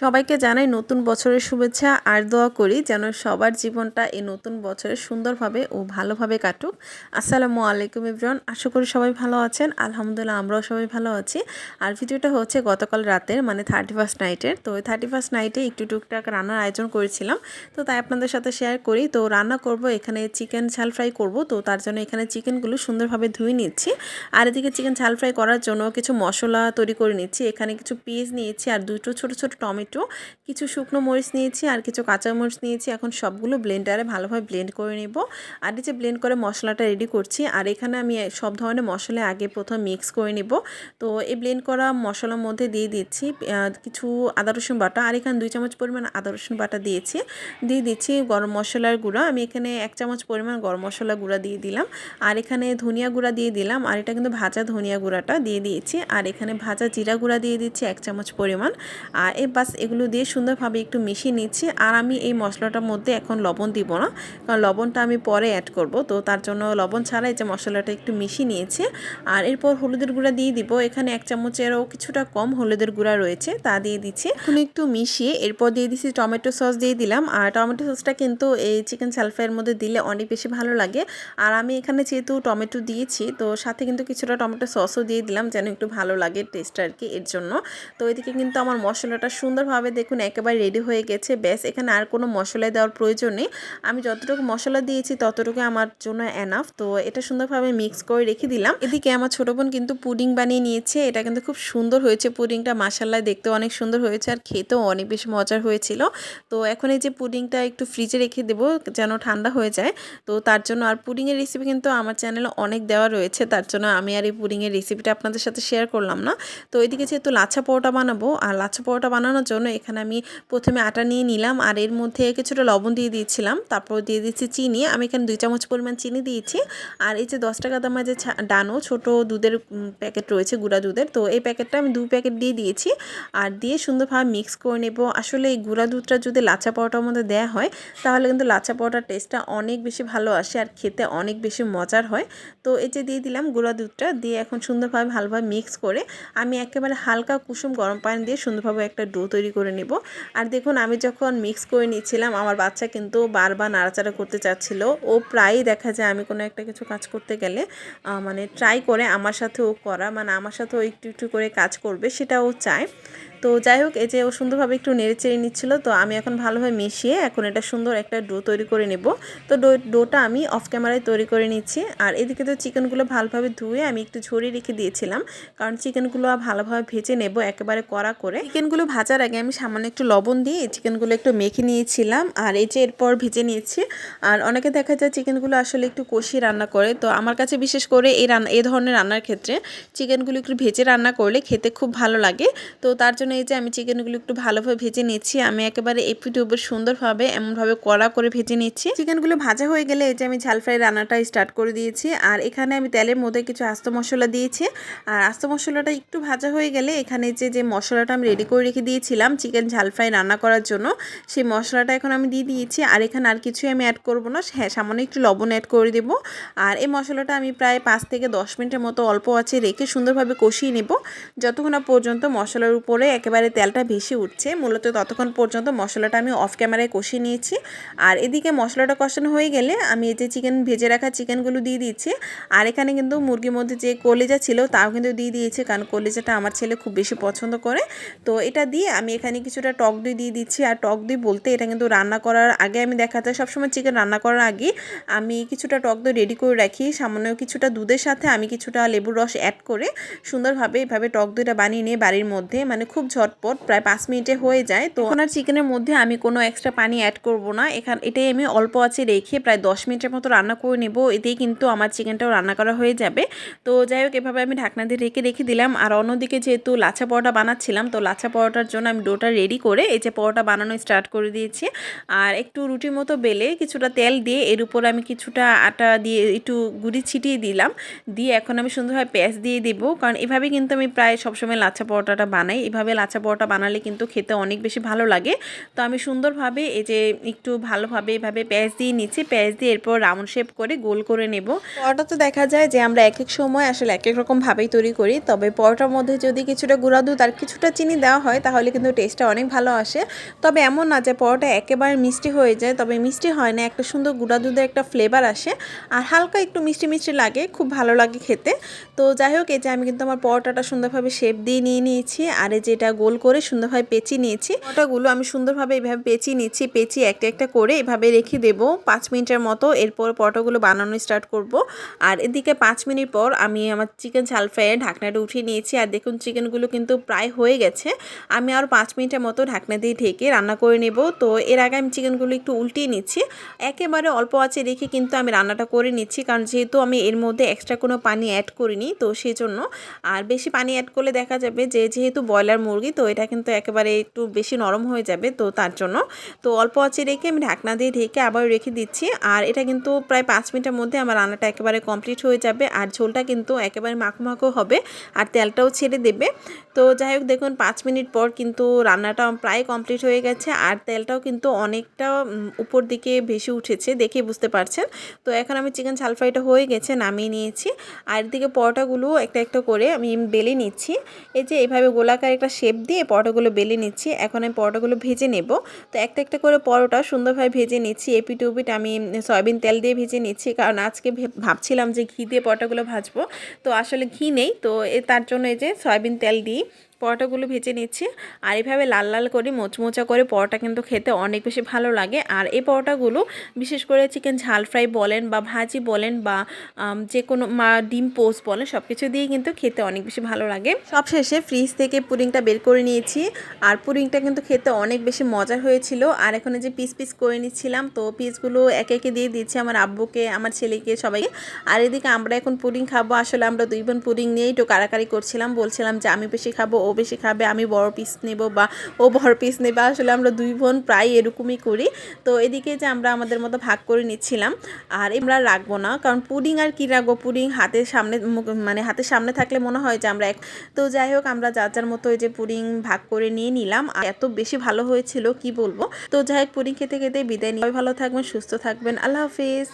সবাইকে জানাই নতুন বছরের শুভেচ্ছা। আর দোয়া করি যেন সবার জীবনটা এই নতুন বছরে সুন্দরভাবে ও ভালোভাবে কাটুক। আসসালামু আলাইকুম ইব্রান, আশা করি সবাই ভালো আছেন। আলহামদুলিল্লাহ, আমরাও সবাই ভালো আছি। আর ভিডিওটা হচ্ছে গতকাল রাতের মানে থার্টি ফার্স্ট নাইটের তো ওই থার্টি ফার্স্ট নাইটে একটু টুকটাক রান্নার আয়োজন করেছিলাম। তো তাই আপনাদের সাথে শেয়ার করি। তো রান্না করব, এখানে চিকেন ঝাল ফ্রাই করব। তো তার জন্য এখানে চিকেনগুলো সুন্দরভাবে ধুয়ে নিচ্ছি। আর এদিকে চিকেন ঝাল ফ্রাই করার জন্য কিছু মশলা তৈরি করে নিচ্ছি। এখানে কিছু পেঁয়াজ নিয়েছি আর দুটো ছোট ছোট টমেটো কিছু শুকনো মরিচ নিয়েছি আর কিছু কাঁচা মরিচ নিয়েছি। এখন সবগুলো ব্লেন্ডারে ভালোভাবে ব্লেন্ড করে নেব। আর এই যে ব্লেন্ড করে মশলাটা রেডি করছি, আর এখানে আমি সব ধরনের মশলা আগে প্রথম মিক্স করে নেব। তো এই ব্লেন্ড করা মশলার মধ্যে দিয়ে দিচ্ছি কিছু আদা রসুন বাটা, আর এখানে দুই চামচ পরিমাণ আদা রসুন বাটা দিয়েছি। দিয়ে দিচ্ছি গরম মশলার গুঁড়া। আমি এখানে এক চামচ পরিমাণ গরম মশলা গুঁড়া দিয়ে দিলাম। আর এখানে ধনিয়া গুঁড়া দিয়ে দিলাম। আর এটা কিন্তু ভাজা ধনিয়া গুঁড়াটা দিয়ে দিয়েছি। আর এখানে ভাজা জিরা গুঁড়া দিয়ে দিচ্ছি এক চামচ পরিমাণ। আর এই বাস এগুলো দিয়ে সুন্দরভাবে একটু মিশিয়ে নিচ্ছি। আর আমি এই মশলাটার মধ্যে এখন লবণ দিব না, কারণ লবণটা আমি পরে অ্যাড করব। তো তার জন্য লবণ ছাড়াই যে মশলাটা একটু মিশিয়ে নিয়েছি। আর এরপর হলুদের গুঁড়া দিয়ে দিব। এখানে এক চামচেরও কিছুটা কম হলুদের গুঁড়া রয়েছে, তা দিয়ে দিচ্ছি। এখন একটু মিশিয়ে এরপর দিয়ে দিচ্ছি টমেটো সস দিয়ে দিলাম। আর টমেটো সসটা কিন্তু এই চিকেন সালফ্রাইয়ের মধ্যে দিলে অনেক বেশি ভালো লাগে। আর আমি এখানে যেহেতু টমেটো দিয়েছি, তো সাথে কিন্তু কিছুটা টমেটো সসও দিয়ে দিলাম যেন একটু ভালো লাগে টেস্টটা আর কি এর জন্য। তো এদিকে কিন্তু আমার মশলাটা সুন্দরভাবে দেখুন একেবারে রেডি হয়ে গেছে। ব্যাস, এখানে আর কোনো মশলা দেওয়ার প্রয়োজন নেই। আমি যতটুকু মশলা দিয়েছি ততটুকু আমার জন্য এনাফ তো এটা সুন্দরভাবে মিক্স করে রেখে দিলাম। এদিকে আমার ছোটো বোন কিন্তু পুডিং বানিয়ে নিয়েছে। এটা কিন্তু খুব সুন্দর হয়েছে পুডিংটা। মাসাল্লায় দেখতে অনেক সুন্দর হয়েছে আর খেতেও অনেক বেশি মজার হয়েছিল। তো এখন এই যে পুডিংটা একটু ফ্রিজে রেখে দেবো যেন ঠান্ডা হয়ে যায়। তো তার জন্য আর পুডিংয়ের রেসিপি কিন্তু আমার চ্যানেলে অনেক দেওয়া রয়েছে। তার জন্য আমি আর এই পুডিংয়ের রেসিপিটা আপনাদের সাথে শেয়ার করলাম না। তো এদিকে যেহেতু লাচ্ছা পরোটা বানাবো, আর লাচ্ছা পরোটা বানানোর জন্য এখানে আমি প্রথমে আটা নিয়ে নিলাম আর এর মধ্যে কিছুটা লবণ দিয়ে দিয়েছিলাম। তারপর দিয়ে দিচ্ছি চিনি। আমি এখানে দুই চামচ পরিমাণ চিনি দিয়েছি। আর এই যে দশ টাকা দামের যে ডানো ছোট দুধের প্যাকেট রয়েছে গুঁড়া দুধের, তো এই প্যাকেটটা আমি দু প্যাকেট দিয়ে দিয়েছি। আর দিয়ে সুন্দরভাবে মিক্স করে নেব। আসলে এই গুঁড়া দুধটা যদি লাচা পাওয়াটার মধ্যে দেওয়া হয়, তাহলে কিন্তু লাচা পাওয়াটার টেস্টটা অনেক বেশি ভালো আসে আর খেতে অনেক বেশি মজার হয়। তো এই যে দিয়ে দিলাম গুঁড়া দুধটা, দিয়ে এখন সুন্দরভাবে ভালোভাবে মিক্স করে আমি একেবারে হালকা কুসুম গরম পানি দিয়ে সুন্দরভাবে একটা ডো করে নেব। আর দেখুন, আমি যখন মিক্স করে নিয়েছিলাম আমার বাচ্চা কিন্তু বারবার নাড়াচাড়া করতে চাচ্ছিল। ও প্রায়ই দেখা যায় আমি কোনো একটা কিছু কাজ করতে গেলে মানে ট্রাই করে আমার সাথে ও করা মানে আমার সাথে ও একটু একটু করে কাজ করবে, সেটাও চায়। তো যাই হোক, এই যে ও সুন্দরভাবে একটু নেড়ে চেড়ে নিচ্ছিলো, তো আমি এখন ভালোভাবে মিশিয়ে এখন এটা সুন্দর একটা ডো তৈরি করে নেব। তো ডো, ডোটা আমি অফ ক্যামেরায় তৈরি করে নিচ্ছি। আর এদিকে তো চিকেনগুলো ভালোভাবে ধুয়ে আমি একটু ঝরিয়ে রেখে দিয়েছিলাম, কারণ চিকেনগুলো ভালোভাবে ভেজে নেব একেবারে কড়া করে। চিকেনগুলো ভাজার আগে আমি সামান্য একটু লবণ দিয়ে চিকেনগুলো একটু মেখে নিয়েছিলাম, আর এই যে এরপর ভেজে নিয়েছি। আর অনেকে দেখা যায় চিকেনগুলো আসলে একটু কষিয়ে রান্না করে, তো আমার কাছে বিশেষ করে এই রান্না, এই ধরনের রান্নার ক্ষেত্রে চিকেনগুলো একটু ভেজে রান্না করলে খেতে খুব ভালো লাগে। তো তার জন্য এই যে আমি চিকেনগুলো একটু ভালোভাবে ভেজে নিচ্ছি। আমি একেবারে এপিট উপর সুন্দরভাবে, এমনভাবে কড়া করে ভেজে নিচ্ছি। চিকেনগুলো ভাজা হয়ে গেলে এই যে আমি ঝাল ফ্রাই রান্নাটা স্টার্ট করে দিয়েছি। আর এখানে আমি তেলের মধ্যে কিছু আস্ত মশলা দিয়েছি। আর আস্ত মশলাটা একটু ভাজা হয়ে গেলে এখানে যে যে মশলাটা আমি রেডি করে রেখে দিয়েছিলাম চিকেন ঝাল ফ্রাই রান্না করার জন্য, সেই মশলাটা এখন আমি দিয়ে দিয়েছি। আর এখানে আর কিছুই আমি অ্যাড করব না। হ্যাঁ সামান্য একটু লবণ অ্যাড করে দেবো। আর এই মশলাটা আমি প্রায় পাঁচ থেকে দশ মিনিটের মতো অল্প আছে রেখে সুন্দরভাবে কষিয়ে নেব। যতক্ষণ না পর্যন্ত মশলার উপরে একেবারে তেলটা ভেসে উঠছে। মূলত ততক্ষণ পর্যন্ত মশলাটা আমি অফ ক্যামেরায় কষিয়ে নিয়েছি। আর এদিকে মশলাটা কষানো হয়ে গেলে আমি এই যে চিকেন ভেজে রাখা চিকেনগুলো দিয়ে দিচ্ছি আর এখানে কিন্তু মুরগির মধ্যে যে কলেজা ছিল, তাও কিন্তু দিয়ে দিয়েছি। কারণ কলেজাটা আমার ছেলে খুব বেশি পছন্দ করে। তো এটা দিয়ে আমি এখানে কিছুটা টক দই দিয়ে দিচ্ছি। আর টক দই বলতে এটা কিন্তু রান্না করার আগে আমি দেখা যায় সবসময় চিকেন রান্না করার আগে আমি কিছুটা টক দই রেডি করে রাখি। সামান্য কিছুটা দুধের সাথে আমি কিছুটা লেবুর রস অ্যাড করে সুন্দরভাবে এভাবে টক দইটা বানিয়ে নিয়ে বাড়ির মধ্যে মানে খুব ঝটপট, প্রায় পাঁচ মিনিটে হয়ে যায়। তো ওনার চিকেনের মধ্যে আমি কোনো এক্সট্রা পানি অ্যাড করব না। এখান, এটাই আমি অল্প আছে রেখে প্রায় দশ মিনিটের মতো রান্না করে নেব। এতেই কিন্তু আমার চিকেনটাও রান্না করা হয়ে যাবে। তো যাই হোক, এভাবে আমি ঢাকনা দিয়ে রেখে রেখে দিলাম। আর অন্যদিকে যেহেতু লাচা পরোটা বানাচ্ছিলাম, তো লাচা পরোটার জন্য আমি ডোটা রেডি করে এই যে পরোটা বানানো স্টার্ট করে দিয়েছি। আর একটু রুটির মতো বেলে কিছুটা তেল দিয়ে এর উপর আমি কিছুটা আটা দিয়ে একটু গুড়ি ছিটিয়ে দিলাম। দিয়ে এখন আমি সুন্দরভাবে পেঁয়াজ দিয়ে দেবো। কারণ এভাবে কিন্তু আমি প্রায় সবসময় লাচ্ছা পরোটাটা বানাই। এভাবে লাচা পরোটা বানালে কিন্তু খেতে অনেক বেশি ভালো লাগে। তো আমি সুন্দরভাবে এই যে একটু ভালোভাবে এভাবে পেঁয়াজ দিয়ে নিচ্ছি, পেঁয়াজ দিয়ে এরপর রাউন্ড শেপ করে গোল করে নেব। পরোটা তো দেখা যায় যে আমরা এক এক সময় আসলে এক এক রকম ভাবেই তৈরি করি, তবে পরোটার মধ্যে যদি কিছুটা গুঁড়া দুধ আর কিছুটা চিনি দেওয়া হয়, তাহলে কিন্তু টেস্টটা অনেক ভালো আসে। তবে এমন না যে পরোটা একেবারে মিষ্টি হয়ে যায়, তবে মিষ্টি হয় না, একটা সুন্দর গুঁড়া দুধের একটা ফ্লেভার আসে। আর হালকা একটু মিষ্টি মিষ্টি লাগে, খুব ভালো লাগে খেতে। তো যাই হোক, এই যে আমি কিন্তু আমার পরোটাটা সুন্দরভাবে শেপ দিয়ে নিয়ে নিয়েছি, আর এই যেটা গোল করে সুন্দরভাবে পেঁচি নিয়েছি। পরোটাগুলো আমি সুন্দরভাবে এইভাবে পেঁচিয়ে নিচ্ছি, পেঁচিয়ে একটা একটা করে এভাবে রেখে দেবো। পাঁচ মিনিটের মতো এরপর পরোটাগুলো বানানো স্টার্ট করব। আর এদিকে পাঁচ মিনিট পর আমি আমার চিকেন ঝাল ফ্রাইয়ের ঢাকনাটা উঠিয়ে নিয়েছি। আর দেখুন চিকেনগুলো কিন্তু প্রায় হয়ে গেছে। আমি আর পাঁচ মিনিটের মতো ঢাকনা দিয়ে ঢেকে রান্না করে নেব। তো এর আগে আমি চিকেনগুলো একটু উল্টিয়ে নিচ্ছি। একেবারে অল্প আঁচে রেখে কিন্তু আমি রান্নাটা করে নিচ্ছি। কারণ যেহেতু আমি এর মধ্যে এক্সট্রা কোনো পানি অ্যাড করিনি, তো সেই জন্য আর বেশি পানি অ্যাড করলে দেখা যাবে যে যেহেতু ব্রয়লার মুরগি, তো এটা কিন্তু একেবারে একটু বেশি নরম হয়ে যাবে, তো তার জন্য। তো অল্প আঁচে রেখে আমি ঢাকনা দিয়ে ঢেকে আবার রেখে দিচ্ছি। আর এটা কিন্তু প্রায় পাঁচ মিনিটের মধ্যে আমার রান্নাটা একেবারে কমপ্লিট হয়ে যাবে, আর ঝোলটা কিন্তু একেবারে মাখো মাখো হবে, আর তেলটাও ছেড়ে দেবে। তো যাই হোক, দেখুন, পাঁচ মিনিট পর কিন্তু রান্নাটা প্রায় কমপ্লিট হয়ে গেছে, আর তেলটাও কিন্তু অনেকটা উপর দিকে ভেসে উঠেছে, দেখে বুঝতে পারছেন। তো এখন আমি চিকেন ঝাল ফ্রাইটা হয়ে গেছে, নামিয়ে নিয়েছি। আর এদিকে পরোটাগুলো একটা একটা করে আমি বেলে নিচ্ছি। এই যে, এইভাবে গোলাকার একটা শেপ দিয়ে পরোটাগুলো বেলে নিচ্ছি। এখন আমি পরোটাগুলো ভেজে নেব। তো একটা একটা করে পরোটা সুন্দরভাবে ভেজে নিচ্ছি। এপিট উপিট আমি সয়াবিন তেল দিয়ে ভেজে নিচ্ছি। কারণ আজকে ভাবছিলাম যে ঘি দিয়ে পরোটাগুলো ভাজবো। তো আসলে ঘি নেই। তো তার জন্য এই যে সয়াবিন তেল দিই। পরোটাগুলো ভেজে নিচ্ছি। আর এইভাবে লাল লাল করে, মোচমোচা করে পরোটা কিন্তু খেতে অনেক বেশি ভালো লাগে। আর এই পরোটাগুলো বিশেষ করে চিকেন ঝাল ফ্রাই বলেন বা ভাজি বলেন বা যে কোনো মা, ডিম পোস্ট বলেন সব কিছু দিয়ে কিন্তু খেতে অনেক বেশি ভালো লাগে। সবশেষে ফ্রিজ থেকে পুডিংটা বের করে নিয়েছি। আর পুডিংটা কিন্তু খেতে অনেক বেশি মজার হয়েছিল। আর এখানে যে পিস পিস করে নিচ্ছিলাম, তো পিসগুলো একে একে দিয়ে দিচ্ছি আমার আব্বুকে, আমার ছেলেকে, সবাইকে। আর এদিকে আমরা এখন পুডিং খাব। আসলে আমরা দুই বোন পুডিং নিয়েই একটু কারাকারি করছিলাম। বলছিলাম যে আমি বেশি খাব, ও বেশি খাবে, আমি বড় পিস নেব বা ও বড় পিস নেবে, আসলে আমরা দুই বোন প্রায় এরকমই করি। তো এদিকে যে আমরা আমাদের মতো ভাগ করে নিচ্ছিলাম, আর আমরা রাখব না, কারণ পুডিং আর কি রাখব? পুডিং হাতের সামনে মানে হাতের সামনে থাকলে মনে হয় যে আমরা এক, তো যাই হোক, আমরা যার যার মতো ওই যে পুডিং ভাগ করে নিয়ে নিলাম, আর এত বেশি ভালো হয়েছিল, কি বলব? তো যাই হোক, পুডিং খেতে খেতে বিদায় নিয়ে ভালো থাকবেন, সুস্থ থাকবেন, আল্লাহ হাফিজ।